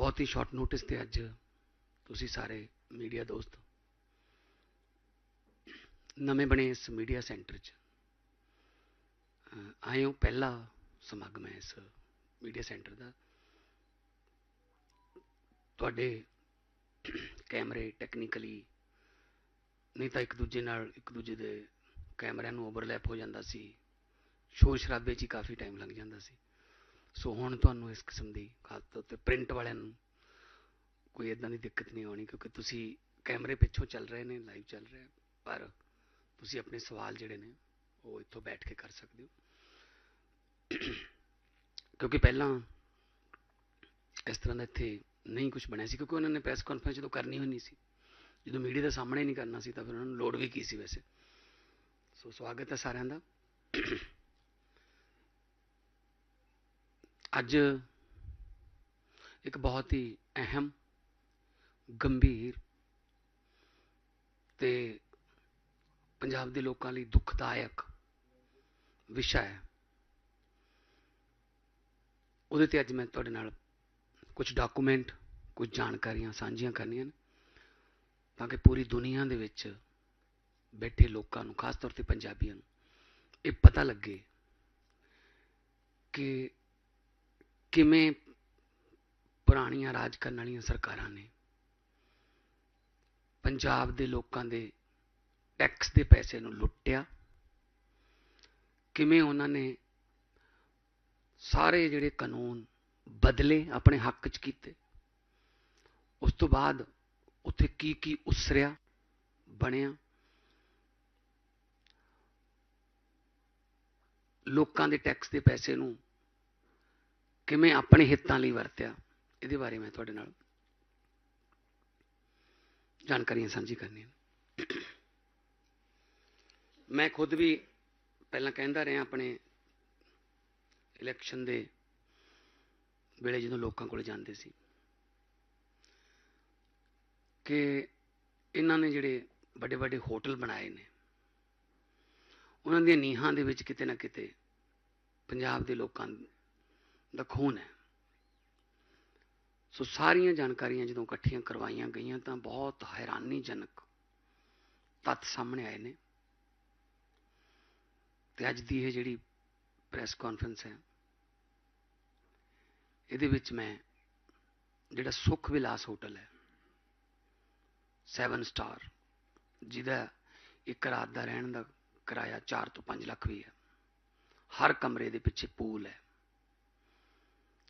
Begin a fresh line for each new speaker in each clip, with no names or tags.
ਬਹੁਤ ਹੀ short notice ਤੇ ਅੱਜ ਤੁਸੀਂ ਸਾਰੇ ਮੀਡੀਆ ਦੋਸਤ ਨਵੇਂ ਬਣੇ ਇਸ ਮੀਡੀਆ ਸੈਂਟਰ 'ਚ ਆਏ ਹੋ ਪਹਿਲਾ ਸਮਾਗਮ ਹੈ ਇਸ ਮੀਡੀਆ ਸੈਂਟਰ ਦਾ। ਤੁਹਾਡੇ ਕੈਮਰੇ ਟੈਕਨੀਕਲੀ ਨਹੀਂ ਤਾਂ ਇੱਕ ਦੂਜੇ ਨਾਲ ਇੱਕ ਦੂਜੇ ਦੇ ਕੈਮਰਿਆਂ ਨੂੰ ਓਵਰਲੈਪ ਹੋ ਜਾਂਦਾ ਸੀ, ਸ਼ੋਰ ਸ਼ਰਾਬੇ 'ਚ ਹੀ ਕਾਫੀ ਟਾਈਮ ਲੰਘ ਜਾਂਦਾ ਸੀ। ਸੋ ਹੁਣ ਤੁਹਾਨੂੰ ਇਸ ਕਿਸਮ ਦੀ ਖਾਸ ਤੌਰ ਤੇ ਪ੍ਰਿੰਟ ਵਾਲਿਆਂ ਨੂੰ ਕੋਈ ਇਦਾਂ ਦੀ ਦਿੱਕਤ ਨਹੀਂ ਆਉਣੀ, ਕਿਉਂਕਿ ਤੁਸੀਂ ਕੈਮਰੇ ਪਿੱਛੋਂ ਚੱਲ ਰਹੇ ਨੇ ਲਾਈਵ ਚੱਲ ਰਿਹਾ, ਪਰ ਤੁਸੀਂ ਆਪਣੇ ਸਵਾਲ ਜਿਹੜੇ ਨੇ, ਉਹ ਇੱਥੋਂ ਬੈਠ ਕੇ ਕਰ ਸਕਦੇ ਹੋ। ਕਿਉਂਕਿ ਪਹਿਲਾਂ ਇਸ ਤਰ੍ਹਾਂ ਦਾ ਇੱਥੇ ਨਹੀਂ ਕੁਝ ਬਣਿਆ ਸੀ, ਕਿਉਂਕਿ ਉਹਨਾਂ ਨੇ ਪ੍ਰੈਸ ਕਾਨਫਰੰਸ ਜਦੋਂ ਕਰਨੀ ਹੋਣੀ ਸੀ, ਜਦੋਂ ਮੀਡੀਆ ਦੇ ਸਾਹਮਣੇ ਨਹੀਂ ਕਰਨਾ ਸੀ, ਤਾਂ ਫਿਰ ਉਹਨਾਂ ਨੂੰ ਲੋੜ ਵੀ ਕੀ ਸੀ ਵੈਸੇ। ਸੋ ਸਵਾਗਤ ਹੈ ਸਾਰਿਆਂ ਦਾ। ਅੱਜ ਇੱਕ ਬਹੁਤ ਹੀ ਅਹਿਮ, ਗੰਭੀਰ ਤੇ ਪੰਜਾਬ ਦੇ ਲੋਕਾਂ ਲਈ ਦੁਖਦਾਇਕ ਵਿਸ਼ਾ ਹੈ। ਉਹਦੇ ਤੇ ਅੱਜ ਮੈਂ ਤੁਹਾਡੇ ਨਾਲ ਕੁਝ ਡਾਕੂਮੈਂਟ ਕੁਝ ਜਾਣਕਾਰੀਆਂ ਸਾਂਝੀਆਂ ਕਰਨੀਆਂ ਨੇ, ਤਾਂ ਕਿ ਪੂਰੀ ਦੁਨੀਆ ਦੇ ਵਿੱਚ ਬੈਠੇ ਲੋਕਾਂ ਨੂੰ, ਖਾਸ ਤੌਰ ਤੇ ਪੰਜਾਬੀਆਂ ਨੂੰ, ਇਹ ਪਤਾ ਲੱਗੇ ਕਿ ਕਿਵੇਂ ਪੁਰਾਣੀਆਂ ਰਾਜ ਕਰਨ ਵਾਲੀਆਂ ਸਰਕਾਰਾਂ ਨੇ? ਪੰਜਾਬ ਦੇ ਲੋਕਾਂ ਦੇ ਟੈਕਸ ਦੇ ਪੈਸੇ ਨੂੰ ਲੁੱਟਿਆ। ਕਿਵੇਂ ਉਹਨਾਂ ਨੇ ਸਾਰੇ ਜਿਹੜੇ ਕਾਨੂੰਨ ਬਦਲੇ ਆਪਣੇ ਹੱਕ 'ਚ ਕੀਤੇ? ਉਸ ਤੋਂ ਬਾਅਦ ਉੱਥੇ ਕੀ ਕੀ ਉਸਰਿਆ, ਬਣਿਆ? ਲੋਕਾਂ ਦੇ ਟੈਕਸ ਦੇ ਪੈਸੇ ਨੂੰ ਕਿਵੇਂ ਆਪਣੇ ਹਿੱਤਾਂ ਲਈ ਵਰਤਿਆ? ਇਹਦੇ ਬਾਰੇ ਮੈਂ ਤੁਹਾਡੇ ਨਾਲ ਜਾਣਕਾਰੀਆਂ ਸਾਂਝੀ ਕਰਨੀਆਂ ਮੈਂ ਖੁਦ ਵੀ ਪਹਿਲਾਂ ਕਹਿੰਦਾ ਰਿਹਾ ਆਪਣੇ ਇਲੈਕਸ਼ਨ ਦੇ ਵੇਲੇ ਜਦੋਂ ਲੋਕਾਂ ਕੋਲ ਜਾਂਦੇ ਸੀ ਕਿ ਇਹਨਾਂ ਨੇ ਜਿਹੜੇ ਵੱਡੇ ਵੱਡੇ ਹੋਟਲ ਬਣਾਏ ਨੇ, ਉਹਨਾਂ ਦੀਆਂ ਨੀਹਾਂ ਦੇ ਵਿੱਚ ਕਿਤੇ ਨਾ ਕਿਤੇ ਪੰਜਾਬ ਦੇ ਲੋਕਾਂ ਦਾ ਖੂਨ ਹੈ। ਸੋ ਸਾਰੀਆਂ ਜਾਣਕਾਰੀਆਂ ਜਦੋਂ ਇਕੱਠੀਆਂ ਕਰਵਾਈਆਂ ਗਈਆਂ ਤਾਂ ਬਹੁਤ ਹੈਰਾਨੀਜਨਕ ਤੱਥ ਸਾਹਮਣੇ ਆਏ ਨੇ। ਤੇ ਅੱਜ ਦੀ ਇਹ ਜਿਹੜੀ ਪ੍ਰੈਸ ਕਾਨਫਰੰਸ ਹੈ, ਇਹਦੇ ਵਿੱਚ ਮੈਂ ਜਿਹੜਾ ਸੁਖ ਵਿਲਾਸ ਹੋਟਲ ਹੈ 7 ਸਟਾਰ, ਜਿਹਦਾ ਇੱਕ ਰਾਤ ਦਾ ਰਹਿਣ ਦਾ ਕਿਰਾਇਆ 4 ਤੋਂ 5 ਲੱਖ ਵੀ ਹੈ। ਹਰ ਕਮਰੇ ਦੇ ਪਿੱਛੇ ਪੂਲ ਹੈ।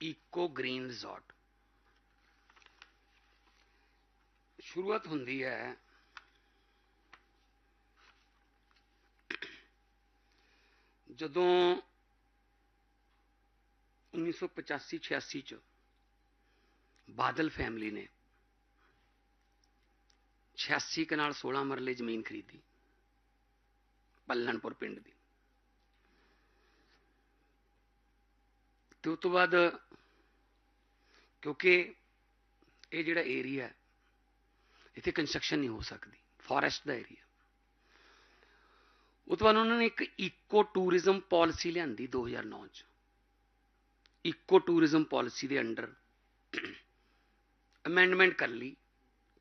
ਈਕੋ ਗ੍ਰੀਨ ਰਿਜ਼ੋਰਟ ਸ਼ੁਰੂਆਤ ਹੁੰਦੀ ਹੈ ਜਦੋਂ 1985-86 ਚ ਬਾਦਲ ਫੈਮਿਲੀ ਨੇ 86 ਕਨਾਲ 16 ਮਰਲੇ ਜ਼ਮੀਨ ਖਰੀਦੀ ਪੱਲਣਪੁਰ ਪਿੰਡ ਦੀ। ਤੇ ਉਸ ਤੋਂ ਬਾਅਦ ਕਿਉਂਕਿ ਇਹ ਜਿਹੜਾ ਏਰੀਆ ਹੈ, ਇੱਥੇ ਕੰਸਟਰਕਸ਼ਨ ਨਹੀਂ ਹੋ ਸਕਦੀ ਫੋਰੈਸਟ ਦਾ ਏਰੀਆ ਉਹ ਤੋਂ ਬਾਅਦ ਉਹਨਾਂ ਨੇ ਇੱਕ ਇਕੋ ਟੂਰਿਜ਼ਮ ਪਾਲਿਸੀ ਲਿਆਂਦੀ 2009 ਚ। ਇਕੋ ਟੂਰਿਜ਼ਮ ਪਾਲਿਸੀ ਦੇ ਅੰਡਰ ਅਮੈਂਡਮੈਂਟ ਕਰ ਲਈ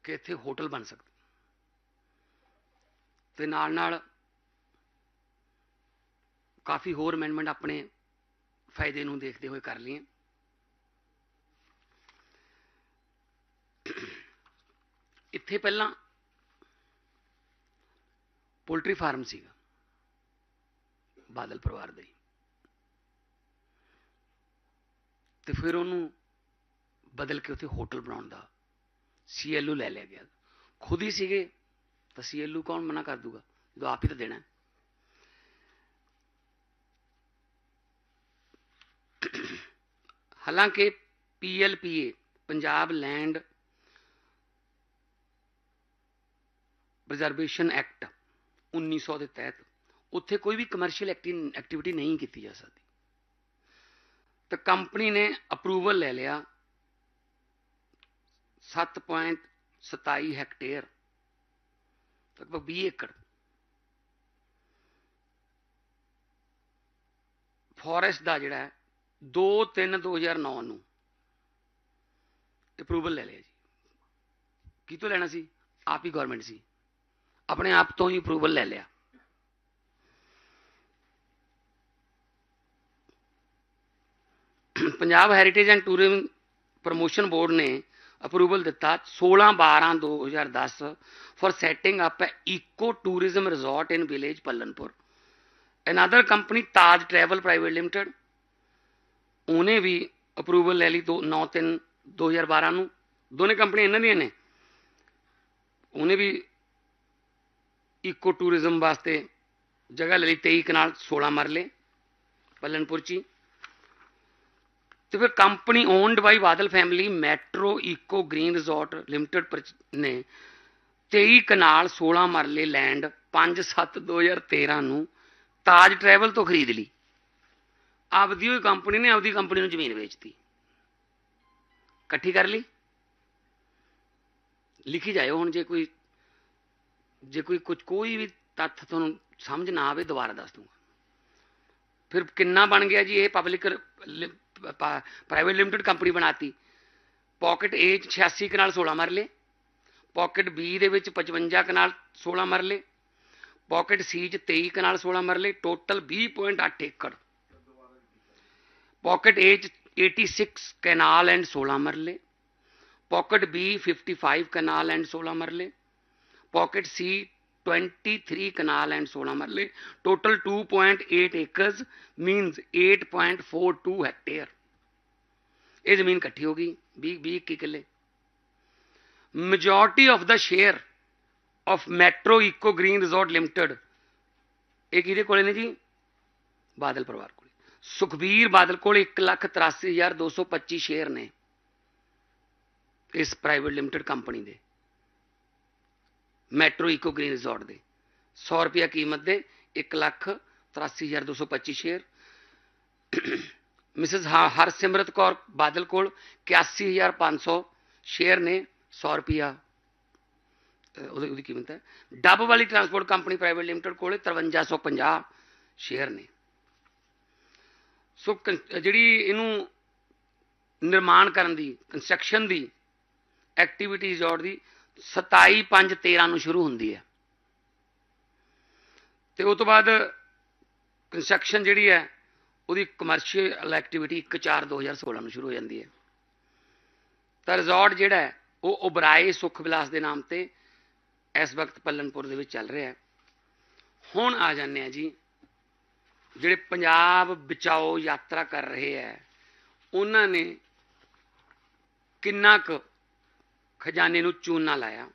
ਕਿ ਇੱਥੇ ਹੋਟਲ ਬਣ ਸਕਦੇ। ਤੇ ਨਾਲ ਨਾਲ ਕਾਫੀ ਹੋਰ ਅਮੈਂਡਮੈਂਟ ਆਪਣੇ ਫਾਇਦੇ ਨੂੰ ਦੇਖਦੇ ਹੋਏ ਕਰ ਲਈਏ ਇੱਥੇ ਪਹਿਲਾਂ ਪੋਲਟਰੀ ਫਾਰਮ ਸੀਗਾ, ਬਾਦਲ ਪਰਿਵਾਰ ਦੇ ਤੇ ਫਿਰ ਉਹਨੂੰ ਬਦਲ ਕੇ ਉੱਥੇ ਹੋਟਲ ਬਣਾਉਣ ਦਾ ਸੀਐਲਯੂ ਲੈ ਲਿਆ ਗਿਆ। ਖੁਦ ਹੀ ਸੀਗੇ, ਤਾਂ ਸੀਐਲਯੂ ਕੌਣ ਮਨਾ ਕਰ ਦੂਗਾ? ਜਦੋਂ ਆਪ ਹੀ ਤਾਂ ਦੇਣਾ हालाँकि P L PLPA, Punjab land preservation act 1900 के तहत उत्थे कोई भी कमर्शियल एक्टि एक्टिविटी नहीं की जा सकती तो कंपनी ने अप्रूवल ले लिया सत्त पॉइंट सताई हैक्टेयर लगभग भी एकड़। फॉरेस्ट का जोड़ा 2 3 2009 ਨੂੰ ਅਪਰੂਵਲ ਲੈ ਲਿਆ ਜੀ। ਕੀ ਤੋਂ ਲੈਣਾ ਸੀ? ਆਪ ਹੀ ਗਵਰਨਮੈਂਟ ਸੀ। ਆਪਣੇ ਆਪ ਤੋਂ ਹੀ ਅਪਰੂਵਲ ਲੈ ਲਿਆ। Punjab heritage and tourism promotion board ਨੇ ਅਪਰੂਵਲ ਦਿੱਤਾ 16 12 2010 for setting up uh eco tourism resort in village Pallanpur another company Taj travel private limited ਉਹਨੇ ਵੀ ਅਪਰੂਵਲ ਲੈ ਲਈ 9 3 2012 ਨੂੰ। ਦੋਨੇ ਕੰਪਨੀਆਂ ਇਹਨਾਂ ਦੀਆਂ ਨੇ। ਉਹਨੇ ਵੀ ਇਕੋ ਟੂਰਿਜ਼ਮ ਵਾਸਤੇ ਜਗ੍ਹਾ ਲੈ ਲਈ 23 ਕਨਾਲ 16 ਮਰਲੇ, ਪੱਲਨਪੁਰ ਚ ਹੀ। ਤੇ ਫਿਰ company owned by Badal family metro eco green resort limited ਨੇ 23 ਕਨਾਲ 16 ਮਰਲੇ ਲੈਂਡ 5 7 2013 ਨੂੰ ਤਾਜ ਟਰੈਵਲ ਤੋਂ ਖਰੀਦ ਲਈ। ਆਪਦੀ ਹੋਈ ਕੰਪਨੀ ਨੇ ਆਪਦੀ ਕੰਪਨੀ ਨੂੰ ਜ਼ਮੀਨ ਵੇਚਤੀ। ਇਕੱਠੀ ਕਰ ਲਈ। ਲਿਖੀ ਜਾਇਓ ਹੁਣ ਜੇ ਕੋਈ ਜੇ ਕੋਈ ਕੁਝ ਕੋਈ ਵੀ ਤੱਥ ਤੁਹਾਨੂੰ ਸਮਝ ਨਾ ਆਵੇ ਦੁਬਾਰਾ ਦੱਸ ਦੂੰਗਾ। ਫਿਰ ਕਿੰਨਾ ਬਣ ਗਿਆ ਜੀ ਇਹ ਪਬਲਿਕ ਪ੍ਰਾਈਵੇਟ ਲਿਮਟਿਡ ਕੰਪਨੀ ਬਣਾਤੀ। ਪਾਕਟ A 'ਚ 86 ਕਨਾਲ 16 ਮਰਲੇ ਪਾਕਟ B ਦੇ ਵਿੱਚ 55 ਕਨਾਲ 16 ਮਰਲੇ ਪਾਕਟ C 'ਚ 23 ਕਨਾਲ 16 ਮਰਲੇ ਟੋਟਲ 20.8 ਏਕੜ। ਪਾਕਟ A 'ਚ 86 ਕਨਾਲ ਐਂਡ 16 ਮਰਲੇ ਪਾਕਟ B 55 ਕਨਾਲ ਐਂਡ 16 ਮਰਲੇ ਪਾਕਟ C 23 ਕਨਾਲ ਐਂਡ 16 ਮਰਲੇ ਟੋਟਲ 2.8 ਏਕਰਸ ਮੀਨਸ 8.42 ਹੈਕਟੇਅਰ ਇਹ ਜ਼ਮੀਨ ਇਕੱਠੀ ਹੋ ਗਈ 20 20 21 ਕਿੱਲੇ majority of the share of metro eco green resort limited ਇਹ ਕਿਹਦੇ ਕੋਲੇ ਨੇ ਜੀ ਬਾਦਲ ਪਰਿਵਾਰ ਕੋਲੇ ਸੁਖਬੀਰ ਬਾਦਲ ਕੋਲ 183225 ਸ਼ੇਅਰ ਨੇ ਇਸ ਪ੍ਰਾਈਵੇਟ ਲਿਮਟਿਡ ਕੰਪਨੀ ਦੇ, ਮੈਟਰੋ ਇਕੋ ਗ੍ਰੀਨ ਰਿਜ਼ੋਰਟ ਦੇ 100 ਰੁਪਿਆ ਕੀਮਤ ਦੇ 183225 ਸ਼ੇਅਰ। ਮਿਸਿਸ ਹਰਸਿਮਰਤ ਕੌਰ ਬਾਦਲ ਕੋਲ 81500 ਸ਼ੇਅਰ ਨੇ 100 ਰੁਪਿਆ ਉਹਦੀ ਉਹਦੀ ਕੀਮਤ ਹੈ। ਡੱਬ ਵਾਲੀ ਟਰਾਂਸਪੋਰਟ ਕੰਪਨੀ ਪ੍ਰਾਈਵੇਟ ਲਿਮਟਿਡ ਕੋਲੇ 5350 ਸ਼ੇਅਰ ਨੇ। ਸੋ ਜਿਹੜੀ ਇਹਨੂੰ ਨਿਰਮਾਣ ਕਰਨ ਦੀ ਕੰਸਟਰਕਸ਼ਨ ਦੀ ਐਕਟੀਵਿਟੀ ਰਿਜ਼ੋਰਟ ਦੀ 27 5 13 ਨੂੰ ਸ਼ੁਰੂ ਹੁੰਦੀ ਹੈ। ਤੇ ਉਸ ਤੋਂ ਬਾਅਦ ਕੰਸਟਰਕਸ਼ਨ ਜਿਹੜੀ ਹੈ, ਉਹਦੀ ਕਮਰਸ਼ੀਅਲ ਐਕਟੀਵਿਟੀ 1 4 2016 ਨੂੰ ਸ਼ੁਰੂ ਹੋ ਜਾਂਦੀ ਹੈ। ਤਾਂ ਰਿਜ਼ੋਰਟ ਜਿਹੜਾ ਹੈ, ਉਹ ਉਬਰਾਏ ਸੁਖ ਵਿਲਾਸ ਦੇ ਨਾਮ ਤੇ ਇਸ ਵਕਤ ਪੱਲਨਪੁਰ ਦੇ ਵਿੱਚ ਚੱਲ ਰਿਹਾ ਹੈ। ਹੁਣ ਆ ਜਾਂਦੇ ਆ ਜੀ ਜਿਹੜੇ ਪੰਜਾਬ ਬਚਾਓ ਯਾਤਰਾ ਕਰ ਰਹੇ ਹੈ ਉਹਨਾਂ ਨੇ ਕਿੰਨਾ ਕੁ ਖਜ਼ਾਨੇ ਨੂੰ ਚੂਨਾ ਲਾਇਆ।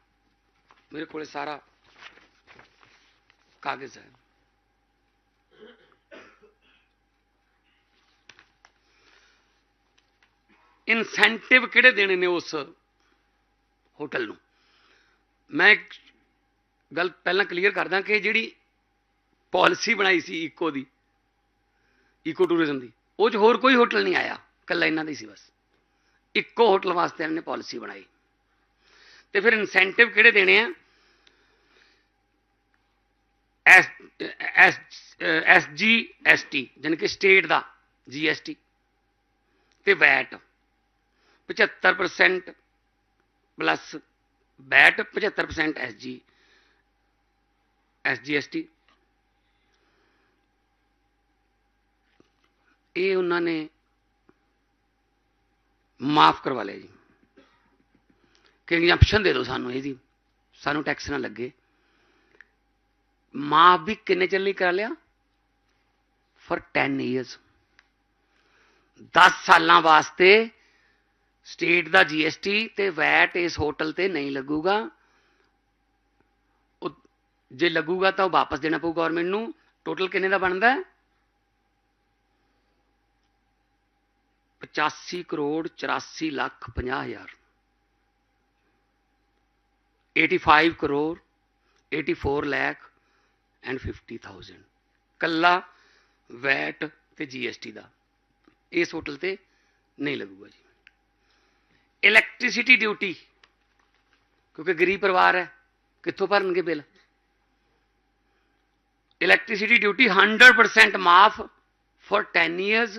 ਮੇਰੇ ਕੋਲੇ ਸਾਰਾ ਕਾਗਜ਼ ਹੈ। ਇਨਸੈਂਟਿਵ ਕਿਹੜੇ ਦੇਣੇ ਨੇ ਉਸ ਹੋਟਲ ਨੂੰ? ਮੈਂ ਇੱਕ ਗੱਲ ਪਹਿਲਾਂ ਕਲੀਅਰ ਕਰਦਾ ਕਿ ਜਿਹੜੀ ਪਾਲਿਸੀ ਬਣਾਈ ਸੀ ਈਕੋ ਦੀ ਈਕੋ ਟੂਰਿਜ਼ਮ ਦੀ। ਉਹ 'ਚ ਹੋਰ ਕੋਈ ਹੋਟਲ ਨਹੀਂ ਆਇਆ। ਕੱਲਾ ਇਹਨਾਂ ਦੀ ਸੀ ਬਸ। ਇੱਕੋ ਹੋਟਲ ਵਾਸਤੇ ਇਹਨਾਂ ਨੇ ਪਾਲਿਸੀ ਬਣਾਈ। ਤੇ ਫਿਰ ਇਨਸੈਂਟਿਵ ਕਿਹੜੇ ਦੇਣੇ ਆ? S S S G S T ਜਾਨੀ ਕਿ ਸਟੇਟ ਦਾ ਜੀ ਐਸ ਟੀ ਤੇ VAT 75% plus VAT 75% S G S G S T ਇਹ ਉਹਨਾਂ ਨੇ ਮਾਫ ਕਰਵਾ ਲਿਆ ਜੀ। ਕਿ ਐਗਜ਼ੈਂਪਸ਼ਨ ਦੇ ਦਿਓ ਸਾਨੂੰ ਇਹਦੀ। ਸਾਨੂੰ ਟੈਕਸ ਨਾ ਲੱਗੇ। ਮਾਫ ਵੀ ਕਿੰਨੇ ਚਿਰ ਲਈ ਕਰਾ ਲਿਆ? ਫॉर 10 ਇਅਰਸ 10 ਸਾਲਾਂ ਵਾਸਤੇ ਸਟੇਟ ਦਾ ਜੀਐਸਟੀ ਤੇ ਵੈਟ ਇਸ ਹੋਟਲ ਤੇ ਨਹੀਂ ਲੱਗੂਗਾ। ਜੇ ਲੱਗੂਗਾ ਤਾਂ ਉਹ ਵਾਪਸ ਦੇਣਾ ਪਊ ਗਵਰਨਮੈਂਟ ਨੂੰ। ਟੋਟਲ ਕਿੰਨੇ ਦਾ ਬਣਦਾ? ਹੈ 85 ਕਰੋੜ 84 ਲੱਖ 50 ਹਜ਼ਾਰ। 85 ਕਰੋੜ 84 ਲੱਖ ਐਂਡ 50000 ਕੱਲਾ ਵੈਟ ਤੇ ਜੀਐਸਟੀ ਦਾ। ਇਸ ਹੋਟਲ ਤੇ ਨਹੀਂ ਲੱਗੂਗਾ ਜੀ। ਇਲੈਕਟ੍ਰਿਸਿਟੀ ਡਿਊਟੀ ਕਿਉਂਕਿ ਗਰੀਬ ਪਰਿਵਾਰ ਹੈ, ਕਿੱਥੋਂ ਭਰਨਗੇ ਬਿੱਲ? ਇਲੈਕਟ੍ਰਿਸਿਟੀ ਡਿਊਟੀ 100% ਮਾਫ ਫॉर 10 ਇਅਰਸ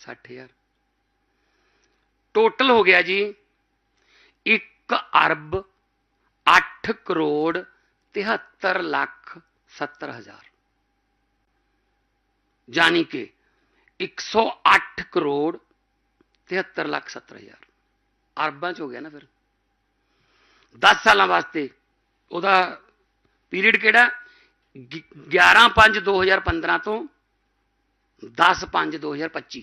60 ਹਜ਼ਾਰ। ਟੋਟਲ ਹੋ ਗਿਆ ਜੀ 1 ਅਰਬ 8 ਕਰੋੜ 73 ਲੱਖ 70 ਹਜ਼ਾਰ। ਜਾਨੀ ਕਿ 108 ਕਰੋੜ 73 ਲੱਖ 70 ਹਜ਼ਾਰ। ਅਰਬਾਂ ਚ ਹੋ ਗਿਆ ਨਾ ਫਿਰ। 10 ਸਾਲਾਂ ਵਾਸਤੇ ਉਹਦਾ ਪੀਰੀਅਡ ਕਿਹੜਾ? 11 5 2015 ਤੋਂ 10 5 2025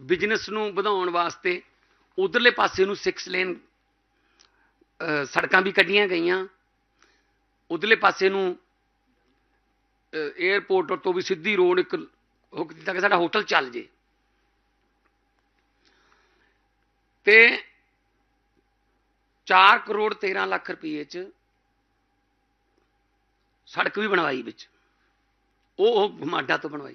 ਬਿਜ਼ਨਸ ਨੂੰ ਵਧਾਉਣ ਵਾਸਤੇ ਉਧਰਲੇ ਪਾਸੇ ਨੂੰ 6 ਲੇਨ ਸੜਕਾਂ ਵੀ ਕੱਢੀਆਂ ਗਈਆਂ। ਉਧਰਲੇ ਪਾਸੇ ਨੂੰ 에어ਪੋਰਟ ਤੋਂ ਵੀ ਸਿੱਧੀ ਰੋਡ ਇੱਕ ਹੁਕ ਦਿੱਤਾ ਕਿ ਸਾਡਾ ਹੋਟਲ ਚੱਲ ਜੇ। ਤੇ 4 ਕਰੋੜ 13 ਲੱਖ ਰੁਪਏ ਚ ਸੜਕ ਵੀ ਬਣਵਾਈ ਵਿੱਚ। ਉਹ ਉਹ ਮਾਡਾ ਤੋਂ ਬਣਵਾਈ।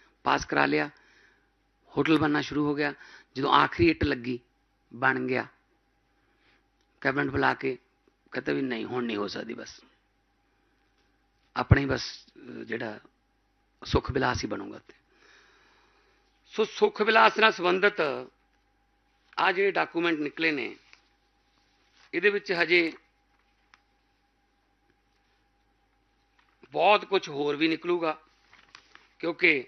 ਪਾਸ ਕਰਾ ਲਿਆ। ਹੋਟਲ ਬਣਨਾ ਸ਼ੁਰੂ ਹੋ ਗਿਆ। ਜਦੋਂ ਆਖਰੀ ਇੱਟ ਲੱਗੀ, ਬਣ ਗਿਆ। ਕੈਬਨਿਟ ਬੁਲਾ ਕੇ ਕਹਿੰਦੇ ਵੀ ਨਹੀਂ, ਹੁਣ ਨਹੀਂ ਹੋ ਸਕਦੀ ਬਸ। ਆਪਣੇ ਬਸ ਜਿਹੜਾ ਸੁਖ ਵਿਲਾਸ ਹੀ ਬਣੂਗਾ ਤੇ ਸੋ ਸੁਖ ਵਿਲਾਸ ਨਾਲ ਸੰਬੰਧਿਤ ਆ ਜਿਹੜੇ ਡਾਕੂਮੈਂਟ ਨਿਕਲੇ ਨੇ, ਇਹਦੇ ਵਿੱਚ ਹਜੇ ਬਹੁਤ ਕੁਝ ਹੋਰ ਵੀ ਨਿਕਲੂਗਾ, ਕਿਉਂਕਿ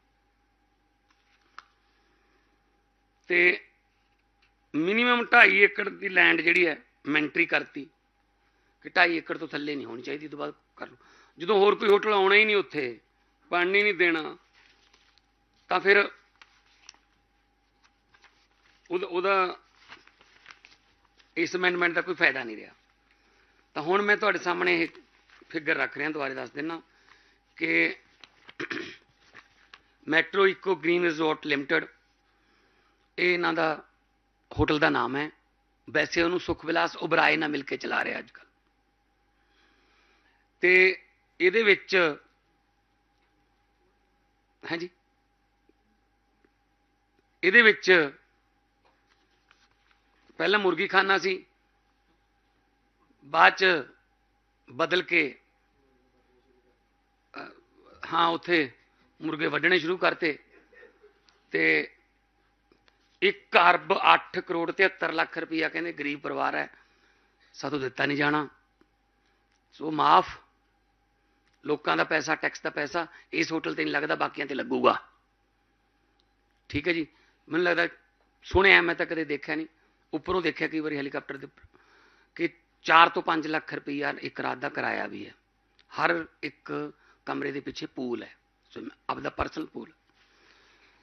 ਤੇ ਮਿਨੀਮਮ 2.5 ਏਕੜ ਦੀ ਲੈਂਡ ਜਿਹੜੀ ਹੈ ਮੈਂਟਰੀ ਕਰਤੀ ਕਿ 2.5 ਏਕੜ ਤੋਂ ਥੱਲੇ ਨਹੀਂ ਹੋਣੀ ਚਾਹੀਦੀ ਤੋਂ ਬਾਅਦ ਕਰ ਲਓ। ਜਦੋਂ ਹੋਰ ਕੋਈ ਹੋਟਲ ਆਉਣਾ ਹੀ ਨਹੀਂ ਉੱਥੇ ਪਾਣੀ ਨਹੀਂ ਦੇਣਾ, ਤਾਂ ਫਿਰ ਉਹਦਾ ਇਸ ਅਮੈਂਡਮੈਂਟ ਦਾ ਕੋਈ ਫਾਇਦਾ ਨਹੀਂ ਰਿਹਾ। ਤਾਂ ਹੁਣ ਮੈਂ ਤੁਹਾਡੇ ਸਾਹਮਣੇ ਇਹ ਫਿਗਰ ਰੱਖ ਰਿਹਾ, ਦੁਬਾਰੇ ਦੱਸ ਦਿੰਨਾ ਕਿ ਮੈਟਰੋ ਇਕੋ ਗ੍ਰੀਨ ਰਿਜ਼ੋਰਟ ਲਿਮਟਿਡ ਇਹ ਇਹਨਾਂ ਦਾ ਹੋਟਲ ਦਾ ਨਾਮ ਹੈ। ਵੈਸੇ ਉਹਨੂੰ ਸੁਖ ਵਿਲਾਸ ਉਬਰਾਏ ਨਾਲ ਮਿਲ ਕੇ ਚਲਾ ਰਿਹਾ ਅੱਜ ਕੱਲ ਤੇ ਇਹਦੇ ਵਿੱਚ ਹਾਂਜੀ। ਇਹਦੇ ਵਿੱਚ ਪਹਿਲਾਂ ਮੁਰਗੀ ਖਾਨਾ ਸੀ, ਬਾਅਦ ਚ ਬਦਲ ਕੇ ਹਾਂ, ਉੱਥੇ ਮੁਰਗੇ ਵੱਢਣੇ ਸ਼ੁਰੂ ਕਰਤੇ। ਤੇ 1 ਅਰਬ 8 ਕਰੋੜ 73 ਲੱਖ ਰੁਪਈਆ ਕਹਿੰਦੇ ਗਰੀਬ ਪਰਿਵਾਰ ਹੈ। ਸਾਥੋਂ ਦਿੱਤਾ ਨਹੀਂ ਜਾਣਾ। ਸੋ ਮਾਫ। ਲੋਕਾਂ ਦਾ ਪੈਸਾ, ਟੈਕਸ ਦਾ ਪੈਸਾ, ਇਸ ਹੋਟਲ ਤੇ ਨਹੀਂ ਲੱਗਦਾ, ਬਾਕੀਆਂ ਤੇ ਲੱਗੂਗਾ। ਠੀਕ ਹੈ ਜੀ। ਮੈਨੂੰ ਲੱਗਦਾ ਸੁਣਿਆ ਮੈਂ ਤਾਂ ਕਦੇ ਦੇਖਿਆ ਨਹੀਂ। ਉੱਪਰੋਂ ਦੇਖਿਆ ਕਈ ਵਾਰੀ ਹੈਲੀਕਾਪਟਰ ਦੇ ਕਿ 4 ਤੋਂ 5 ਲੱਖ ਰੁਪਈਆ ਇੱਕ ਰਾਤ ਦਾ ਕਿਰਾਇਆ ਵੀ ਹੈ। ਹਰ ਇੱਕ ਕਮਰੇ ਦੇ ਪਿੱਛੇ ਪੂਲ ਹੈ। ਸੋ ਆਪਦਾ ਪਰਸਨਲ ਪੂਲ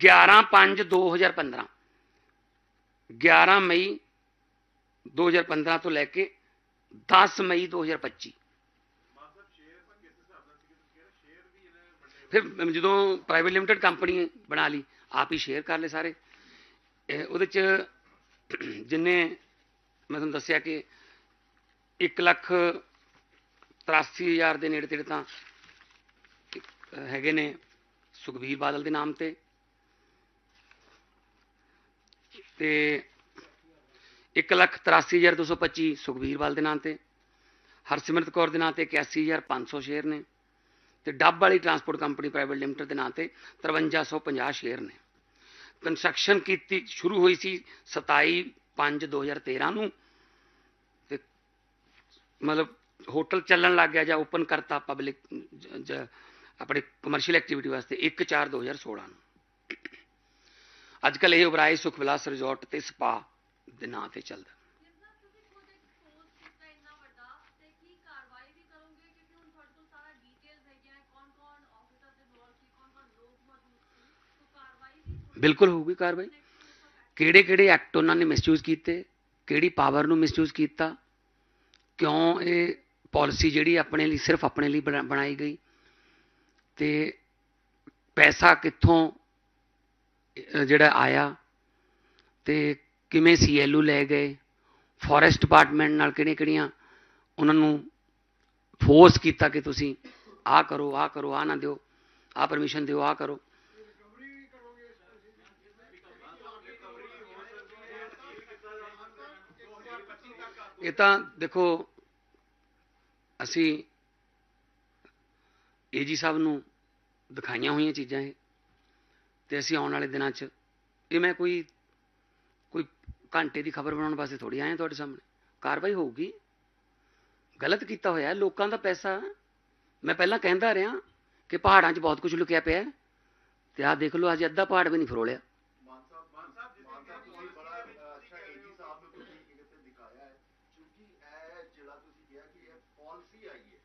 11 5 2015 11 ਮਈ 2015 ਤੋਂ ਲੈ ਕੇ 10 ਮਈ 2025 ਫਿਰ ਜਦੋਂ ਪ੍ਰਾਈਵੇਟ ਲਿਮਟਿਡ ਕੰਪਨੀ ਬਣਾ ਲਈ, ਆਪ ਹੀ ਸ਼ੇਅਰ ਕਰ ਲਏ ਸਾਰੇ। ਉਹਦੇ ਚ ਜਿੰਨੇ ਮੈਂ ਤੁਹਾਨੂੰ ਦੱਸਿਆ ਕਿ 1 ਲੱਖ 83 ਹਜ਼ਾਰ ਦੇ ਨੇੜੇ ਤੇੜੇ ਤਾਂ ਹੈਗੇ ਨੇ ਸੁਖਬੀਰ ਬਾਦਲ ਦੇ ਨਾਮ ਤੇ। ਤੇ 1 ਲੱਖ 83 ਹਜ਼ਾਰ 225 ਸੁਖਬੀਰ ਬਾਦਲ ਦੇ ਨਾਂ ਤੇ, ਹਰਸਿਮਰਤ ਕੌਰ ਦੇ ਨਾਂ ਤੇ 81500 ਸ਼ੇਅਰ ਨੇ ਤੇ ਡੱਬ ਵਾਲੀ ਟਰਾਂਸਪੋਰਟ ਕੰਪਨੀ ਪ੍ਰਾਈਵੇਟ ਲਿਮਟਿਡ ਦੇ ਨਾਂ ਤੇ 5350 ਸ਼ੇਅਰ ਨੇ। ਕੰਸਟਰਕਸ਼ਨ ਕੀਤੀ, ਸ਼ੁਰੂ ਹੋਈ ਸੀ 27 5 2013 ਨੂੰ ਤੇ ਮਤਲਬ ਹੋਟਲ ਚੱਲਣ ਲੱਗ ਗਿਆ ਜਾਂ ਓਪਨ ਕਰਤਾ ਪਬਲਿਕ ਆਪਣੇ ਕਮਰਸ਼ੀਅਲ ਐਕਟੀਵਿਟੀ ਵਾਸਤੇ 1 4 2016 ਨੂੰ। ਅੱਜ ਕੱਲ ਇਹ ਉਬਰਾਏ ਸੁਖ ਵਿਲਾਸ ਰਿਜ਼ੋਰਟ ਤੇ ਸਪਾ ਦੇ ਨਾਂ ਤੇ ਚੱਲਦਾ। ਬਿਲਕੁਲ ਹੋਊਗੀ ਕਾਰਵਾਈ। ਕਿਹੜੇ ਕਿਹੜੇ ਐਕਟ ਉਹਨਾਂ ਨੇ ਮਿਸਯੂਜ਼ ਕੀਤੇ ਕਿਹੜੀ ਪਾਵਰ ਨੂੰ ਮਿਸਯੂਜ਼ ਕੀਤਾ ਕਿਉਂ ਇਹ ਪਾਲਿਸੀ ਜਿਹੜੀ ਆਪਣੇ ਲਈ ਸਿਰਫ ਆਪਣੇ ਲਈ ਬਣਾ- ਬਣਾਈ ਗਈ ਤੇ ਪੈਸਾ ਕਿੱਥੋਂ ਜਿਹੜਾ ਆਇਆ ਤੇ ਕਿਵੇਂ ਸੀਐਲਯੂ ਲੈ ਗਏ ਫੋਰੈਸਟ ਡਿਪਾਰਟਮੈਂਟ ਨਾਲ ਕਿਹੜੀਆਂ ਕਿਹੜੀਆਂ ਉਹਨਾਂ ਨੂੰ ਫੋਰਸ ਕੀਤਾ ਕਿ ਤੁਸੀਂ ਆਹ ਕਰੋ ਆਹ ਕਰੋ, ਆਹ ਨਾ ਦਿਓ, ਆਹ ਪਰਮਿਸ਼ਨ ਦਿਓ, ਆਹ ਕਰੋ। ਇਹ ਤਾਂ ਦੇਖੋ, ਅਸੀਂ ਏਜੀ ਸਾਹਿਬ ਨੂੰ ਦਿਖਾਈਆਂ ਹੋਈਆਂ ਚੀਜ਼ਾਂ ਇਹ। ਤੇ ਅਸੀਂ ਆਉਣ ਵਾਲੇ ਦਿਨਾਂ 'ਚ ਇਹ ਮੈਂ ਕੋਈ ਕੋਈ ਘੰਟੇ ਦੀ ਖਬਰ ਬਣਾਉਣ ਵਾਸਤੇ ਥੋੜੀ ਆਇਆ ਤੁਹਾਡੇ ਸਾਹਮਣੇ। ਕਾਰਵਾਈ ਹੋਊਗੀ। ਗਲਤ ਕੀਤਾ ਹੋਇਆ ਹੈ, ਲੋਕਾਂ ਦਾ ਪੈਸਾ ਮੈਂ ਪਹਿਲਾਂ ਕਹਿੰਦਾ ਰਿਹਾ ਕਿ ਪਹਾੜਾਂ 'ਚ ਬਹੁਤ ਕੁਝ ਲੁਕਿਆ ਪਿਆ ਹੈ। ਤੇ ਆਹ ਦੇਖ ਲਓ ਅੱਜ ਅੱਧਾ ਪਹਾੜ ਵੀ ਨਹੀਂ ਫਰੋਲਿਆ
ਮਾਨ ਸਾਹਿਬ ਮਾਨ ਸਾਹਿਬ ਜਿਸ ਮਾਨ ਸਾਹਿਬ ਤੁਸੀਂ ਬੜਾ ਅ, ਅੱਛਾ ਏਜੀ ਸਾਹਿਬ ਨੂੰ ਤੁਸੀਂ ਕਿਤੇ ਦਿਖਾਇਆ ਹੈ ਕਿਉਂਕਿ ਇਹ ਜਿਹੜਾ ਤੁਸੀਂ ਕਿਹਾ ਕਿ ਇਹ ਪਾਲਿਸੀ ਆਈ ਹੈ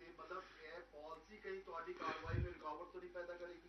ਤੇ ਮਤਲਬ ਇਹ ਪਾਲਿਸੀ ਕहीं ਤੁਹਾਡੀ ਕਾਰਵਾਈ ਨੂੰ ਰੁਕਾਵਟ ਤੋਂ ਨਹੀਂ ਪੈਦਾ ਕਰੇਗੀ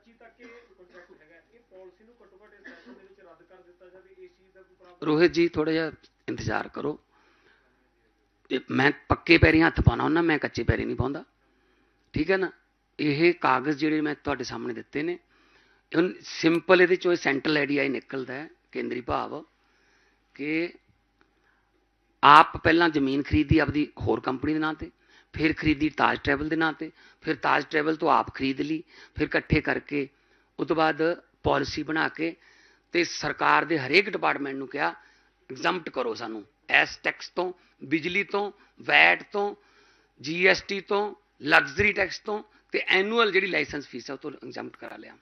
25 ਤੱਕ ਇਹ ਕੰਟਰੈਕਟ ਹੈਗਾ ਇਹ ਪਾਲਿਸੀ ਨੂੰ ਘੱਟੋ ਘੱਟ ਇਸ ਸੈਸ਼ਨ ਦੇ ਵਿੱਚ ਰੱਦ ਕਰ ਦਿੱਤਾ ਜਾਵੇ। ਇਸ ਚੀਜ਼ ਦਾ ਕੋਈ ਪ੍ਰਾਵਧਾਨ
ਰੋਹਿਤ ਜੀ ਥੋੜਾ ਜਿਹਾ ਇੰਤਜ਼ਾਰ ਕਰੋ। ਤੇ ਮੈਂ ਪੱਕੇ ਪੈਰੀ ਹੱਥ ਪਾਉਣਾ ਹੁੰਦਾ, ਮੈਂ ਕੱਚੇ ਪੈਰੀ ਨਹੀਂ ਪਾਉਂਦਾ। ਠੀਕ ਹੈ ਨਾ? ਇਹ ਕਾਗਜ਼ ਜਿਹੜੇ ਮੈਂ ਤੁਹਾਡੇ ਸਾਹਮਣੇ ਦਿੱਤੇ ਨੇ ਸਿੰਪਲ ਇਹਦੇ ਚੋਂ ਸੈਂਟਰਲ ਆਈਡੀਆ ਹੀ ਨਿਕਲਦਾ ਹੈ, ਕੇਂਦਰੀ ਭਾਵ, ਕਿ ਆਪ ਪਹਿਲਾਂ ਜ਼ਮੀਨ ਖਰੀਦੀ ਆਪਦੀ ਹੋਰ ਕੰਪਨੀ ਦੇ ਨਾਂ ਤੇ। ਫਿਰ ਖਰੀਦੀ ਤਾਜ ਟਰੈਵਲ ਦੇ ਨਾਂ ਤੇ, ਫਿਰ ਤਾਜ ਟਰੈਵਲ ਤੋਂ ਆਪ ਖਰੀਦ ਲਈ, ਫਿਰ ਇਕੱਠੇ ਕਰਕੇ ਉਸ ਤੋਂ ਬਾਅਦ ਪਾਲਿਸੀ ਬਣਾ ਕੇ ਤੇ ਸਰਕਾਰ ਦੇ ਹਰੇਕ ਡਿਪਾਰਟਮੈਂਟ ਨੂੰ ਕਿਹਾ ਐਗਜ਼ੈਂਪਟ ਕਰੋ ਸਾਨੂੰ। ਐਸ ਟੈਕਸ ਤੋਂ, ਬਿਜਲੀ ਤੋਂ, ਵੈਟ ਤੋਂ ਜੀਐਸਟੀ ਤੋਂ ਲਗਜ਼ਰੀ ਟੈਕਸ ਤੋਂ ਤੇ ਐਨੂਅਲ ਜਿਹੜੀ ਲਾਇਸੈਂਸ ਫੀਸ ਹੈ ਉਹ ਤੋਂ ਐਗਜ਼ੈਂਪਟ ਕਰਾ ਲਿਆ।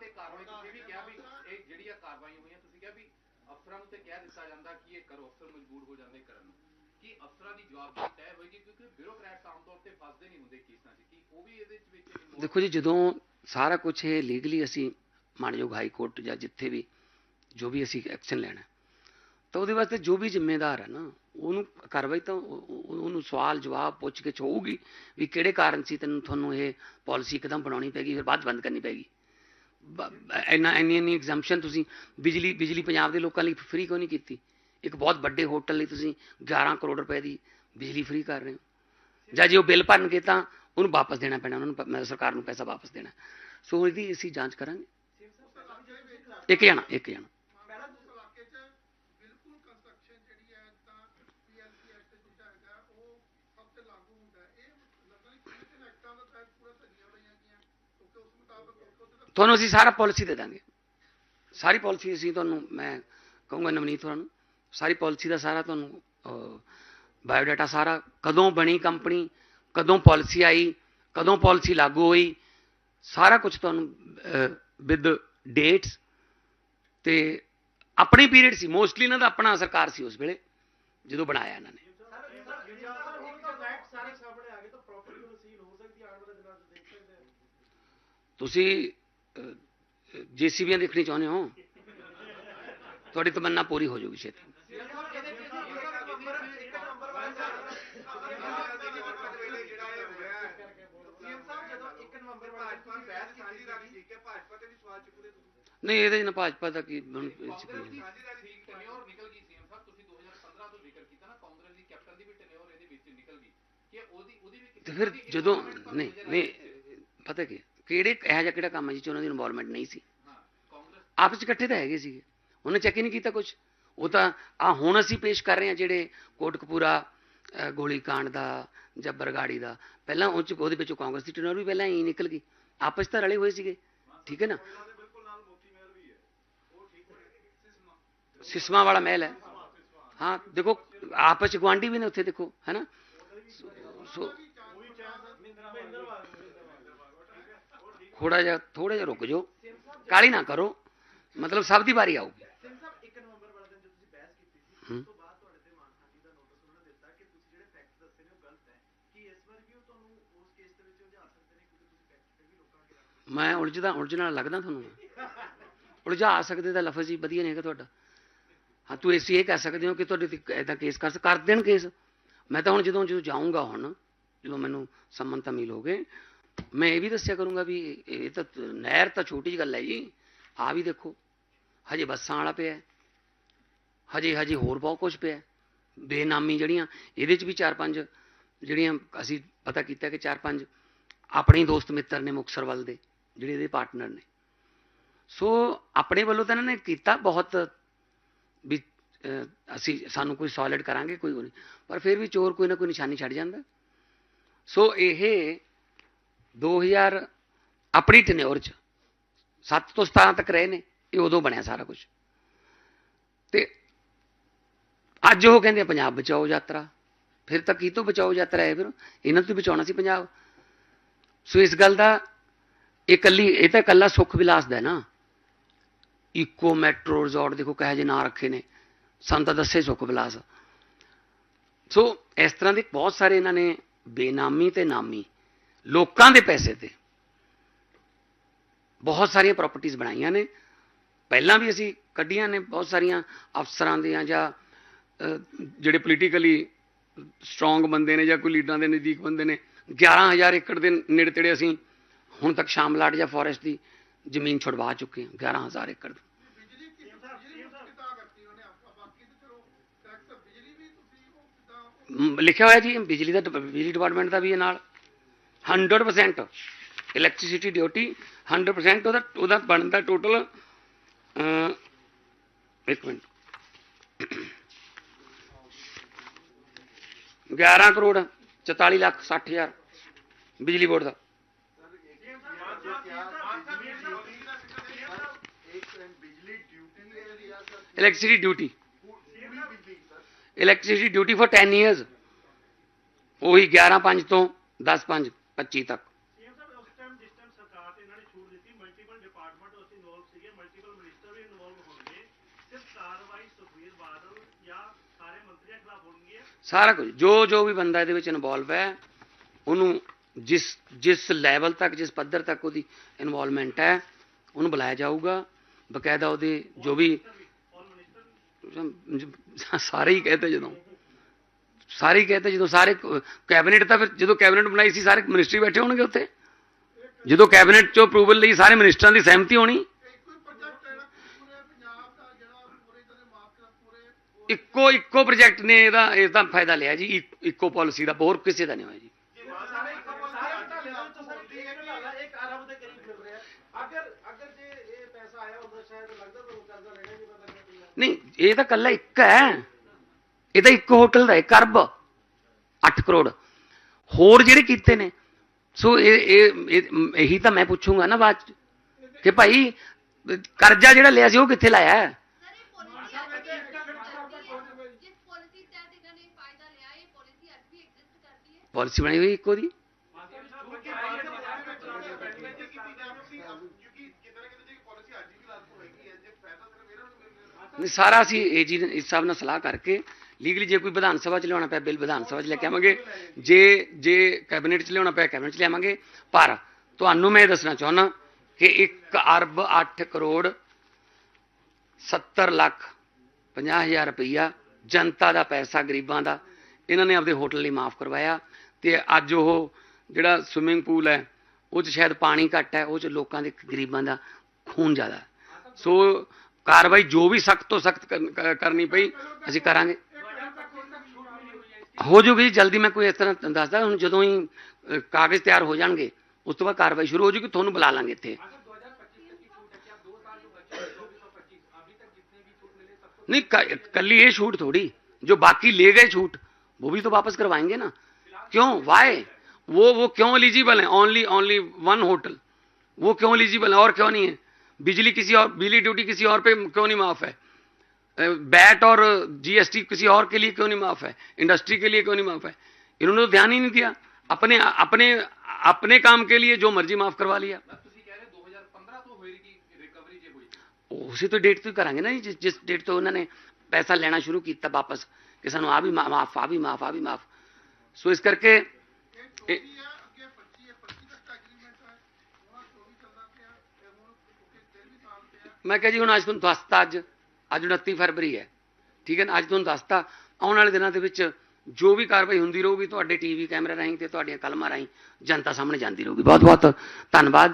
ਤੇ ਕਾਰਵਾਈ ਤੁਸੀਂ ਵੀ ਕਿਹਾ ਵੀ ਇਹ ਜਿਹੜੀਆਂ ਕਾਰਵਾਈਆਂ ਹੋਈਆਂ, ਤੁਸੀਂ ਕਿਹਾ ਵੀ ਅਫਸਰਾਂ ਨੂੰ ਤੇ ਕਹਿ ਦਿੱਤਾ ਜਾਂਦਾ ਕਿ ਇਹ ਕਰੋ, ਅਫਸਰ ਮਜਬੂਰ ਹੋ ਜਾਂਦੇ ਕਰਨ ਨੂੰ। ਕੀ ਅਫਸਰਾਂ ਦੀ ਜਵਾਬਦਾਰੀ ਤੈਅ ਹੋਏਗੀ ਕਿਉਂਕਿ ਬਿਊਰੋਕਰੈਟਸ ਆਮ ਤੌਰ ਤੇ ਫਸਦੇ ਨਹੀਂ ਹੁੰਦੇ ਕੇਸਾਂ 'ਚ, ਕੀ ਉਹ ਵੀ ਇਹਦੇ ਵਿੱਚ
ਦੇਖੋ ਜੀ, ਜਦੋਂ ਸਾਰਾ ਕੁਝ ਇਹ ਲੀਗਲੀ ਅਸੀਂ ਮਾਨਯੋਗ ਹਾਈ ਕੋਰਟ ਜਾਂ ਜਿੱਥੇ ਵੀ ਜੋ ਵੀ ਅਸੀਂ ਐਕਸ਼ਨ ਲੈਣਾ ਤਾਂ ਉਹਦੇ ਵਾਸਤੇ ਜੋ ਵੀ ਜ਼ਿੰਮੇਦਾਰ ਹੈ ਨਾ, ਉਹਨੂੰ ਕਾਰਵਾਈ ਤਾਂ ਉਹਨੂੰ ਸਵਾਲ ਜਵਾਬ ਪੁੱਛ ਕੇ ਹੋਊਗੀ ਵੀ ਕਿਹੜੇ ਕਾਰਨ ਸੀ, ਤੈਨੂੰ ਤੁਹਾਨੂੰ ਇਹ ਪਾਲਿਸੀ ਇੱਕਦਮ ਬਣਾਉਣੀ ਪੈਗੀ ਫਿਰ ਬਾਅਦ ਬੰਦ ਕਰਨੀ ਪੈਗੀ ਇੰਨਾ ਇੰਨੀ ਇੰਨੀ ਐਗਜ਼ੈਂਪਸ਼ਨ ਤੁਸੀਂ ਬਿਜਲੀ ਬਿਜਲੀ ਪੰਜਾਬ ਦੇ ਲੋਕਾਂ ਲਈ ਫ੍ਰੀ ਕਿਉਂ ਨਹੀਂ ਕੀਤੀ? ਇੱਕ ਬਹੁਤ ਵੱਡੇ ਹੋਟਲ ਲਈ ਤੁਸੀਂ 11 ਕਰੋੜ ਰੁਪਏ ਦੀ ਬਿਜਲੀ ਫ੍ਰੀ ਕਰ ਰਹੇ ਹੋ। ਜਾਂ ਜੇ ਉਹ ਬਿੱਲ ਭਰਨਗੇ ਤਾਂ ਉਹਨੂੰ ਵਾਪਸ ਦੇਣਾ ਪੈਣਾ, ਉਹਨਾਂ ਨੂੰ ਪ- ਸਰਕਾਰ ਨੂੰ ਪੈਸਾ ਵਾਪਸ ਦੇਣਾ। ਸੋ ਇਹਦੀ ਅਸੀਂ ਜਾਂਚ ਕਰਾਂਗੇ। ਇੱਕ ਜਣਾ ਇੱਕ ਜਣਾ
ਮੈਡਮ ਉਸ ਇਲਾਕੇ 'ਚ ਬਿਲਕੁਲ ਕੰਸਟਰਕਸ਼ਨ ਜਿਹੜੀ ਹੈ ਤਾਂ ਪੀਐਲਸੀ ਐਕਟ ਜਿਹੜਾ ਹੈਗਾ ਉਹ ਸਭ ਤੇ ਲਾਗੂ ਹੁੰਦਾ ਹੈ ਇਹ ਲੱਗਦਾ ਨਹੀਂ ਕਿ ਤਿੰਨ ਐਕਟਾਂ ਦਾ ਤਹਿਤ ਪੂਰਾ ਧੱਜੀਆਂ ਰਹੀਆਂ ਗਈਆਂ ਕਿਉਂਕਿ ਉਸ ਮੁਤਾਬਕ ਉੱਥੇ ਤਾਂ
ਤੁਹਾਨੂੰ ਅਸੀਂ ਸਾਰਾ ਪਾਲਿਸੀ ਦੇ ਦਾਂਗੇ। ਸਾਰੀ ਪਾਲਿਸੀ ਅਸੀਂ ਤੁਹਾਨੂੰ, ਮੈਂ ਕਹੂੰਗਾ ਨਵਨੀਤ ਹੋਰਾਂ ਨੂੰ, ਸਾਰੀ ਪਾਲਿਸੀ ਦਾ ਸਾਰਾ ਤੁਹਾਨੂੰ ਬਾਇਓਡਾਟਾ ਸਾਰਾ, ਕਦੋਂ ਬਣੀ ਕੰਪਨੀ, ਕਦੋਂ ਪਾਲਿਸੀ ਆਈ, ਕਦੋਂ ਪਾਲਿਸੀ ਲਾਗੂ ਹੋਈ, ਸਾਰਾ ਕੁਝ ਤੁਹਾਨੂੰ ਵਿਦ ਡੇਟਸ ਤੇ ਆਪਣੀ ਪੀਰੀਅਡ ਸੀ। ਮੋਸਟਲੀ ਇਹਨਾਂ ਦਾ ਆਪਣਾ ਸਰਕਾਰ ਸੀ ਉਸ ਵੇਲੇ, ਜਦੋਂ ਬਣਾਇਆ ਇਹਨਾਂ ਨੇ। ਤੁਸੀਂ ਜੀਸੀਬੀਆਂ ਦੇਖਣੀ ਚਾਹੁੰਦੇ ਹੋ? ਤੁਹਾਡੀ ਤਮੰਨਾ ਪੂਰੀ ਹੋ ਜਾਊਗੀ ਛੇਤੀ। ਨਹੀਂ, ਇਹਦੇ 'ਚ ਨਾ ਭਾਜਪਾ ਦਾ ਕੀ ਹੁਣ
ਟੈਨਿਓਰ ਨਿਕਲ ਗਈ ਸੀਐਮ ਸਾਹਿਬ ਤੁਸੀਂ 2015 ਤੋਂ ਜ਼ਿਕਰ ਕੀਤਾ ਨਾ ਕਾਂਗਰਸ ਦੀ ਕੈਪਟਨ ਦੀ ਵੀ ਟੈਨਿਓਰ ਇਹਦੇ ਵਿੱਚ ਨਿਕਲ ਗਈ ਕਿ ਉਹਦੀ ਉਹਦੀ ਵੀ
ਫਿਰ ਜਦੋਂ ਨਹੀਂ ਨਹੀਂ, ਪਤਾ ਕੀ ਕਿਹੜੇ ਇਹੋ ਜਿਹਾ ਕਿਹੜਾ ਕੰਮ ਹੈ ਜਿਸ 'ਚ ਉਹਨਾਂ ਦੀ ਇਨਵੋਲਵਮੈਂਟ ਨਹੀਂ ਸੀ? ਆਪਸ 'ਚ ਇਕੱਠੇ ਤਾਂ ਹੈਗੇ ਸੀਗੇ। ਉਹਨੇ ਚੈੱਕ ਹੀ ਨਹੀਂ ਕੀਤਾ ਕੁਝ ਉਹ ਤਾਂ ਆ ਹੁਣ ਅਸੀਂ ਪੇਸ਼ ਕਰ ਰਹੇ ਹਾਂ ਜਿਹੜੇ ਕੋਟਕਪੂਰਾ ਅ, ਗੋਲੀकांड ਦਾ ਜਾਂ ਬਰਗਾੜੀ ਦਾ। ਪਹਿਲਾਂ ਉਹ 'ਚ ਉਹਦੇ ਵਿੱਚੋਂ ਕਾਂਗਰਸ ਦੀ ਟਨਰ ਵੀ ਪਹਿਲਾਂ ਹੀ ਨਿਕਲ ਗਈ। ਆਪਸ ਤਾਂ ਰਲੇ ਹੋਏ ਸੀਗੇ। ਠੀਕ ਹੈ ਨਾ? ਸਿਸਮਾ ਵਾਲਾ ਮਹਿਲ ਹੈ। ਹਾਂ ਦੇਖੋ ਆਪਸ 'ਚ ਗੁਆਂਢੀ ਵੀ ਨੇ ਉੱਥੇ ਦੇਖੋ ਹੈ ਨਾ? ਸੋ ਥੋੜਾ ਜਿਹਾ ਥੋੜਾ ਜਿਹਾ ਰੁਕ ਜਾਓ। ਕਾਲੀ ਨਾ ਕਰੋ। ਮਤਲਬ ਸਭ ਦੀ ਵਾਰੀ ਆਊਗੀ। ਮੈਂ ਉਲਝਦਾ, ਉਲਝਣ ਵਾਲਾ ਲੱਗਦਾ ਤੁਹਾਨੂੰ? ਉਲਝਾ ਸਕਦੇ ਤਾਂ ਲਫ਼ਜ਼ ਹੀ ਵਧੀਆ ਨਹੀਂ ਹੈਗਾ ਤੁਹਾਡਾ। ਹਾਂ, ਤੂੰ ਇਸ ਇਹ ਕਹਿ ਸਕਦੇ ਹੋ ਕਿ ਤੁਹਾਡੇ ਤੇ ਐਦਾ ਕੇਸ ਕਰ ਕਰ ਦੇਣ ਕੇਸ। ਮੈਂ ਤਾਂ ਹੁਣ ਜਦੋਂ ਜਦੋਂ ਜਾਊਂਗਾ ਹੁਣ, ਜਦੋਂ ਮੈਨੂੰ ਸੰਮਨ ਮਿਲੋਗੇ ਮੈਂ ਇਹ ਵੀ ਦੱਸਿਆ ਕਰੂੰਗਾ ਵੀ ਇਹ ਤਾਂ ਨਹਿਰ ਤਾਂ ਛੋਟੀ ਜਿਹੀ ਗੱਲ ਹੈ ਜੀ। ਆ ਵੀ ਦੇਖੋ, ਹਜੇ ਬੱਸਾਂ ਵਾਲਾ ਪਿਆ ਹਜੇ ਹਜੇ ਹੋਰ ਬਹੁਤ ਕੁਝ ਪਿਆ ਬੇਨਾਮੀ ਜਿਹੜੀਆਂ, ਇਹਦੇ ਚ ਵੀ ਚਾਰ ਪੰਜ ਜਿਹੜੀਆਂ ਅਸੀਂ ਪਤਾ ਕੀਤਾ ਕਿ ਚਾਰ ਪੰਜ ਆਪਣੇ ਦੋਸਤ ਮਿੱਤਰ ਨੇ ਮੁਕਤਸਰ ਵੱਲ ਦੇ, ਜਿਹੜੇ ਇਹਦੇ ਪਾਰਟਨਰ ਨੇ। ਸੋ ਆਪਣੇ ਵੱਲੋਂ ਤਾਂ ਇਹਨਾਂ ਨੇ ਕੀਤਾ ਬਹੁਤ ਵੀ ਅਸੀਂ, ਸਾਨੂੰ ਕੋਈ ਸੋਲਿਡ ਕਰਾਂਗੇ, ਕੋਈ ਉਹ ਨਹੀਂ। ਪਰ ਫਿਰ ਵੀ ਚੋਰ ਕੋਈ ਨਾ ਕੋਈ ਨਿਸ਼ਾਨੀ ਛੱਡ ਜਾਂਦਾ। ਸੋ ਇਹ 2000 ਆਪਣੀ ਟਨਿਓਰ ਚ। 7 ਤੋਂ 17 ਤੱਕ ਰਹੇ ਨੇ, ਇਹ ਉਦੋਂ ਬਣਿਆ ਸਾਰਾ ਕੁਝ ਤੇ ਅੱਜ ਉਹ ਕਹਿੰਦੇ ਪੰਜਾਬ ਬਚਾਓ ਯਾਤਰਾ। ਫਿਰ ਤਾਂ ਕੀ ਤੋਂ ਬਚਾਓ ਯਾਤਰਾ ਹੈ ਫਿਰ? ਇਹਨਾਂ ਤੋਂ ਹੀ ਬਚਾਉਣਾ ਸੀ ਪੰਜਾਬ। ਸੋ ਇਸ ਗੱਲ ਦਾ ਇਹ ਕੱਲੀ ਇਹ ਤਾਂ ਕੱਲਾ ਸੁਖ ਵਿਲਾਸ ਦਾ ਹੈ ਨਾ। ਇਕੋ ਮੈਟਰੋ ਰਿਜ਼ੋਰਟ ਦੇਖੋ ਕਹੇ ਜੇ ਨਾਂ ਰੱਖੇ ਨੇ। ਸਾਨੂੰ ਤਾਂ ਦੱਸੇ ਸੁਖ ਵਿਲਾਸ। ਸੋ ਇਸ ਤਰ੍ਹਾਂ ਦੇ ਬਹੁਤ ਸਾਰੇ ਇਹਨਾਂ ਨੇ ਬੇਨਾਮੀ ਤੇ ਨਾਮੀ ਲੋਕਾਂ ਦੇ ਪੈਸੇ ਤੇ। ਬਹੁਤ ਸਾਰੀਆਂ ਪ੍ਰਾਪਰਟੀਆਂ ਬਣਾਈਆਂ ਨੇ। ਪਹਿਲਾਂ ਵੀ ਅਸੀਂ ਕੱਢੀਆਂ ਨੇ ਬਹੁਤ ਸਾਰੀਆਂ ਅਫਸਰਾਂ ਦੀਆਂ ਜਾਂ ਜਿਹੜੇ ਪੋਲੀਟੀਕਲੀ ਸਟਰੋਂਗ ਬੰਦੇ ਨੇ ਜਾਂ ਕੋਈ ਲੀਡਰਾਂ ਦੇ ਨਜ਼ਦੀਕ ਬੰਦੇ ਨੇ। 11000 ਏਕੜ ਦੇ ਨੇੜੇ ਤੇੜੇ ਅਸੀਂ ਹੁਣ ਤੱਕ ਸ਼ਾਮਲਾਟ ਜਾਂ ਫੋਰੈਸਟ ਦੀ ਜ਼ਮੀਨ ਛੁਡਵਾ ਚੁੱਕੇ ਹਾਂ 11000 ਏਕੜ ਦੀ।
ਬਿਜਲੀ ਕੀ ਬਿਜਲੀ ਮੁਕਤ ਕਿੱਦਾਂ ਕਰਤੀ ਉਹਨੇ? ਆਪਾਂ ਬਾਕੀ ਤੇ ਚਲੋ ਕਰੈਕਟ ਬਿਜਲੀ ਵੀ ਤੁਸੀਂ ਉਹ ਕਿੱਦਾਂ
ਮ, ਲਿਖਿਆ ਹੋਇਆ ਜੀ ਬਿਜਲੀ ਦਾ ਡਿਪ- ਬਿਜਲੀ ਡਿਪਾਰਟਮੈਂਟ ਦਾ ਵੀ ਇਹ ਨਾਲ। 100% ਇਲੈਕਟ੍ਰਿਸਿਟੀ ਡਿਊਟੀ 100% ਉਹਦਾ ਉਹਦਾ ਬਣਦਾ ਟੋਟਲ ਇੱਕ ਮਿੰਟ 11 ਕਰੋੜ 44 ਲੱਖ 60 ਹਜ਼ਾਰ ਬਿਜਲੀ ਬੋਰਡ ਦਾ
ਇੱਕ
ਇਲੈਕਟ੍ਰਿਸਿਟੀ ਡਿਊਟੀ
ਪੂਰੀ ਬਿਜਲੀ sir
electricity duty for 10 years ਉਹੀ 11 5 ਤੋਂ 10 5 25 ਤੱਕ।
ਸਾਰਾ
ਕੁਝ ਜੋ ਜੋ ਵੀ ਬੰਦਾ ਇਹਦੇ ਵਿੱਚ ਇਨਵੋਲਵ ਹੈ ਉਹਨੂੰ ਜਿਸ ਜਿਸ ਲੈਵਲ ਤੱਕ ਜਿਸ ਪੱਧਰ ਤੱਕ ਉਹਦੀ ਇਨਵੋਲਵਮੈਂਟ ਹੈ ਉਹਨੂੰ ਬੁਲਾਇਆ ਜਾਊਗਾ। ਬਕਾਇਦਾ ਉਹਦੇ ਜੋ ਵੀ ਸਾਰੇ ਹੀ ਕਹਤੇ ਜਦੋਂ। ਸਾਰੇ ਹੀ ਕਹਤੇ, ਜਦੋਂ ਸਾਰੇ ਕੈਬਨਿਟ ਤਾਂ ਫਿਰ ਜਦੋਂ ਕੈਬਨਿਟ ਬਣਾਈ ਸੀ, ਸਾਰੇ ਮਿਨਿਸਟਰੀ ਬੈਠੇ ਹੋਣਗੇ ਉੱਥੇ। ਜਦੋਂ ਕੈਬਨਿਟ ਚੋਂ ਅਪਰੂਵਲ ਲਈ ਸਾਰੇ ਮਿਨਿਸਟਰਾਂ ਦੀ ਸਹਿਮਤੀ ਹੋਣੀ।
ਇੱਕੋ
ਇੱਕੋ ਪ੍ਰੋਜੈਕਟ ਨੇ ਇਹਦਾ ਇਹਦਾ ਫਾਇਦਾ ਲਿਆ ਜੀ, ਇੱਕੋ ਪਾਲਿਸੀ ਦਾ, ਹੋਰ ਕਿਸੇ ਦਾ ਨਹੀਂ ਹੋਇਆ ਜੀ।
ਨਹੀਂ
ਨਹੀਂ ਇਹ ਤਾਂ ਕੱਲਾ ਇੱਕ ਹੈ। ਇਹ ਤਾਂ ਇੱਕ ਹੋਟਲ ਦਾ 1 ਅਰਬ 8 ਕਰੋੜ। ਹੋਰ ਜਿਹੜੇ ਕੀਤੇ ਨੇ, ਸੋ ਇਹ ਇਹ, ਇਹੀ ਤਾਂ ਮੈਂ ਪੁੱਛੂੰਗਾ ਨਾ ਬਾਅਦ ਚ, ਕਿ ਭਾਈ, ਕਰਜ਼ਾ ਜਿਹੜਾ ਲਿਆ ਸੀ, ਉਹ ਕਿੱਥੇ ਲਾਇਆ ਹੈ?
ਸਰ ਪਾਲਿਸੀ
ਬਣੀ ਹੋਈ ਇੱਕੋ ਦੀ? ਸਾਰਾ ਅਸੀਂ ਇਹ ਜੀ ਇਸ ਹਿਸਾਬ ਨਾਲ ਸਲਾਹ ਕਰਕੇ ਲੀਗਲੀ ਜੇ ਕੋਈ ਵਿਧਾਨ ਸਭਾ ਚ ਲਿਆਉਣਾ ਪਿਆ, ਬਿੱਲ ਵਿਧਾਨ ਸਭਾ ਚ ਲੈ ਕੇ ਆਵਾਂਗੇ, ਜੇ ਜੇ ਕੈਬਨਿਟ ਚ ਲਿਆਉਣਾ ਪਿਆ, ਕੈਬਨਿਟ ਚ ਲਿਆਵਾਂਗੇ ਪਰ ਤੁਹਾਨੂੰ ਮੈਂ ਇਹ ਦੱਸਣਾ ਚਾਹੁੰਦਾ ਕਿ 1 ਅਰਬ 8 ਕਰੋੜ 70 ਲੱਖ 50 ਹਜ਼ਾਰ ਰੁਪਈਆ ਜਨਤਾ ਦਾ ਪੈਸਾ ਗਰੀਬਾਂ ਦਾ, ਇਹਨਾਂ ਨੇ ਆਪਦੇ ਹੋਟਲ ਲਈ ਮਾਫ ਕਰਵਾਇਆ ਤੇ ਅੱਜ ਉਹ ਜਿਹੜਾ ਸਵਿਮਿੰਗ ਪੂਲ ਹੈ, ਉਹ 'ਚ ਸ਼ਾਇਦ ਪਾਣੀ ਘੱਟ ਹੈ, ਉਹ 'ਚ ਲੋਕਾਂ ਦੇ ਗਰੀਬਾਂ ਦਾ ਖੂਨ ਜ਼ਿਆਦਾ। ਸੋ ਕਾਰਵਾਈ ਜੋ ਵੀ ਸਖਤ ਤੋਂ ਸਖਤ ਕਰਨੀ ਪਈ, ਅਸੀਂ ਕਰਾਂਗੇ। ਹੋ ਜੂਗੀ ਜੀ ਜਲਦੀ ਮੈਂ ਕੋਈ ਇਸ ਤਰ੍ਹਾਂ ਤੁਹਾਨੂੰ ਦੱਸਦਾ ਹੁਣ ਜਦੋਂ ਹੀ ਅ, ਕਾਗਜ਼ ਤਿਆਰ ਹੋ ਜਾਣਗੇ ਉਸ ਤੋਂ ਬਾਅਦ ਕਾਰਵਾਈ ਸ਼ੁਰੂ ਹੋ ਜੂਗੀ ਤੁਹਾਨੂੰ ਬੁਲਾ ਲਾਂਗੇ ਇੱਥੇ नहीं क- कल्ली ये छूट थोड़ी जो बाकी ले गए छूट वो भी तो वापस करवाएंगे ना क्यों वाई वो वो क्यों एलिजिबल है ओनली ओनली वन होटल वो क्यों एलिजिबल है और क्यों नहीं है बिजली किसी और बिजली ड्यूटी किसी और पे क्यों नहीं माफ है बैट और जीएसटी किसी और के लिए क्यों नहीं माफ़ है? इंडस्ट्री के लिए क्यों नहीं माफ़ है? इन्होंने तो ध्यान ही नहीं दिया। अपने अपने अपने काम के लिए जो मर्ज़ी माफ़ करवा लिया। तो उसी तो डेट तो ही करेंगे ना जिस जिस डेट तो
उन्होंने पैसा लेना शुरू किया वापस किसान आ भी माफ़ आ भी माफ़ आ भी माफ़। सो इस करके मैं क्या जी
हूँ अच्छा दस्ता दसता ਅੱਜ ਤੁਹਾਨੂੰ 29 ਫਰਵਰੀ ਹੈ। ਠੀਕ ਹੈ ਨਾ? ਅੱਜ ਤੁਹਾਨੂੰ ਦੱਸਤਾ, ਆਉਣ ਵਾਲੇ ਦਿਨਾਂ ਦੇ ਵਿੱਚ ਜੋ ਵੀ ਕਾਰਵਾਈ ਹੁੰਦੀ ਰਹੂਗੀ, ਤੁਹਾਡੇ ਟੀਵੀ ਕੈਮਰੇ ਰਾਹੀਂ ਤੇ ਤੁਹਾਡੀਆਂ ਕਲਮਾਂ ਰਾਹੀਂ ਜਨਤਾ ਸਾਹਮਣੇ ਜਾਂਦੀ ਰਹੂਗੀ। ਬਹੁਤ ਬਹੁਤ ਧੰਨਵਾਦ।